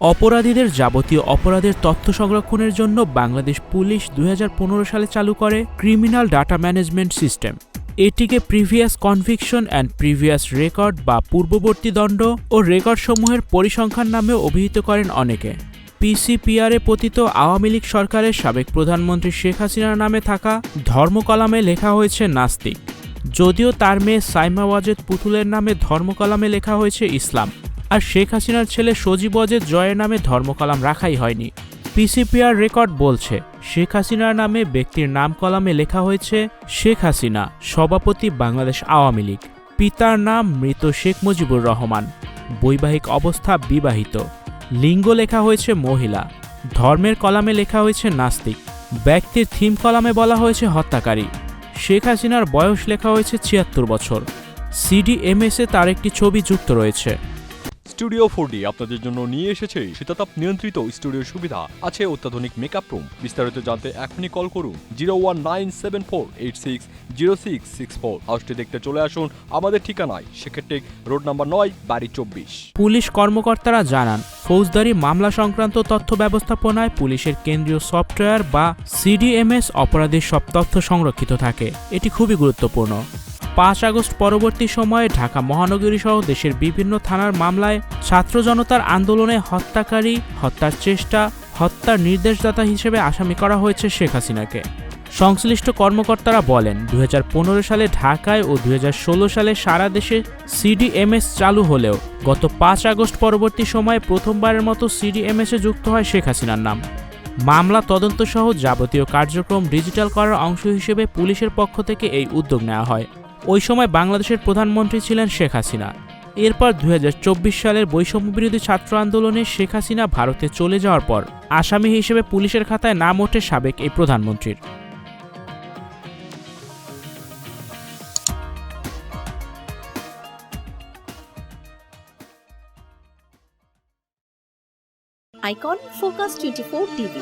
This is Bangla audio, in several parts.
অপরাধীদের যাবতীয় অপরাধের তথ্য সংরক্ষণের জন্য বাংলাদেশ পুলিশ দুই হাজার পনেরো সালে চালু করে ক্রিমিনাল ডাটা ম্যানেজমেন্ট সিস্টেম। এটিকে previous conviction and previous record বা পূর্ববর্তী দণ্ড ও রেকর্ডসমূহের পরিসংখ্যান নামে অভিহিত করেন অনেকে। পিসিপিআরে পতিত আওয়ামী লীগ সরকারের সাবেক প্রধানমন্ত্রী শেখ হাসিনার নামে থাকা ধর্মকলামে লেখা হয়েছে নাস্তিক। যদিও তার মেয়ে সাইমা ওয়াজেদ পুতুলের নামে ধর্মকলামে লেখা হয়েছে ইসলাম। আর শেখ হাসিনার ছেলে সজীব জয়ের নামে ধর্মকলাম রাখাই হয়নি। পিসিপিআর রেকর্ড বলছে, শেখ হাসিনার নামে ব্যক্তির নাম কলামে লেখা হয়েছে, শেখ হাসিনা, সভাপতি বাংলাদেশ আওয়ামী লীগ। পিতার নাম মৃত শেখ মুজিবুর রহমান। বৈবাহিক অবস্থা বিবাহিত। লিঙ্গ লেখা হয়েছে মহিলা। ধর্মের কলামে লেখা হয়েছে নাস্তিক। ব্যক্তির থিম কলামে বলা হয়েছে হত্যাকারী। শেখ হাসিনার বয়স লেখা হয়েছে ছিয়াত্তর বছর। সিডিএমএসে তার একটি ছবি যুক্ত রয়েছে। স্টুডিও ফোর আপনাদের জন্য নিয়ে এসেছে শীতাতাপ নিয়ন্ত্রিত স্টুডিও সুবিধা। আছে অত্যাধুনিক মেকআপ রুম বিস্তারিত জানতে এখনই কল করুন zero one nine seven four eight six zero six six four হাউসটি দেখতে চলে আসুন আমাদের ঠিকানায়। সেক্ষেত্রে রোড নাম্বার নয়, বাড়ি চব্বিশ। পুলিশ কর্মকর্তারা জানান, ফৌজদারি মামলা সংক্রান্ত তথ্য ব্যবস্থাপনায় পুলিশের কেন্দ্রীয় সফটওয়্যার বা সিডিএমএস অপরাধীর সব তথ্য সংরক্ষিত থাকে। এটি খুবই গুরুত্বপূর্ণ। পাঁচ আগস্ট পরবর্তী সময়ে ঢাকা মহানগরী সহ দেশের বিভিন্ন থানার মামলায় ছাত্র জনতার আন্দোলনে হত্যাকারী, হত্যার চেষ্টা, হত্যার নির্দেশদাতা হিসেবে আসামি করা হয়েছে শেখ হাসিনাকে। সংশ্লিষ্ট কর্মকর্তারা বলেন দু হাজার পনেরো সালে ঢাকায় ও দু হাজার ষোলো সালে সারা দেশে সিডিএমএস চালু হলেও গত পাঁচ আগস্ট পরবর্তী সময়ে প্রথমবারের মতো সিডিএমএসে যুক্ত হয় শেখ হাসিনার নাম। মামলা তদন্ত সহ যাবতীয় কার্যক্রম ডিজিটাল করার অংশ হিসেবে পুলিশের পক্ষ থেকে এই উদ্যোগ নেওয়া হয়। ওই সময় বাংলাদেশের প্রধানমন্ত্রী ছিলেন শেখ হাসিনা এরপর দুই সালের বৈষম্য বিরোধী ছাত্র আন্দোলনে শেখ হাসিনা ভারতে চলে যাওয়ার পর আসামি হিসেবে পুলিশের খাতায় নাম ওঠে সাবেক এই প্রধানমন্ত্রীর Icon Focus 24 TV,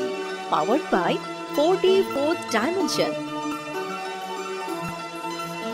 powered by 4D 4th Dimension.